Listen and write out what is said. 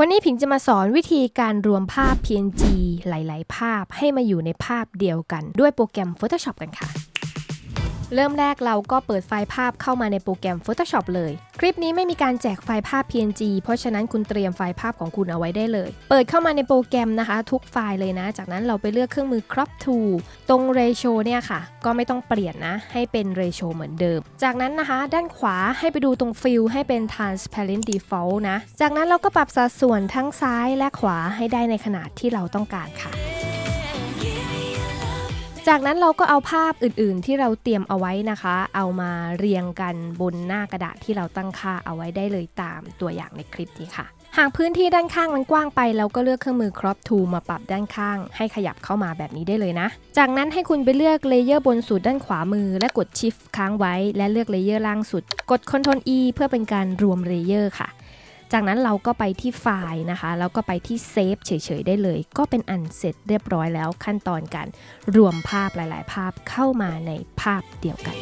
วันนี้ผิงจะมาสอนวิธีการรวมภาพ PNG หลาย ๆ ภาพให้มาอยู่ในภาพเดียวกันด้วยโปรแกรม Photoshop กันค่ะ เริ่มแรกเราก็เปิดไฟล์ภาพเข้ามาในโปรแกรม Photoshop เลย คลิปนี้ไม่มีการแจกไฟล์ภาพ PNG เพราะฉะนั้นคุณเตรียมไฟล์ภาพของคุณเอาไว้ได้เลย เปิดเข้ามาในโปรแกรมนะคะ ทุกไฟล์เลยนะ จากนั้นเราไปเลือกเครื่องมือ Crop Tool ตรง Ratio เนี่ยค่ะ ก็ไม่ต้องเปลี่ยนนะ ให้เป็น Ratio เหมือนเดิม จากนั้นนะคะ ด้านขวาให้ไปดูตรง Fill ให้เป็น Transparent Default นะ จากนั้นเราก็ปรับสัดส่วนทั้งซ้ายและขวาให้ได้ในขนาดที่เราต้องการค่ะ จากนั้นเราก็เอาภาพอื่นๆ ที่เราเตรียมเอาไว้นะคะ เอามาเรียงกันบนหน้ากระดาษที่เราตั้งค่าเอาไว้ได้เลยตามตัวอย่างในคลิปนี้ค่ะ หากพื้นที่ด้านข้างมันกว้างไป เราก็เลือกเครื่องมือ crop tool มาปรับด้านข้าง ให้ขยับเข้ามาแบบนี้ได้เลยนะ จากนั้นให้คุณไปเลือกเลเยอร์บนสุดด้านขวามือ และกด shift ค้างไว้ และเลือกเลเยอร์ล่างสุด กด ctrl e เพื่อเป็นการรวมเลเยอร์ค่ะ จากนั้นเราก็ไปที่ไฟล์นะคะแล้วก็ไปที่เซฟเฉยๆได้เลย ก็เป็นอันเสร็จเรียบร้อยแล้วขั้นตอนการรวมภาพหลาย ๆ ภาพเข้ามาในภาพเดียวกัน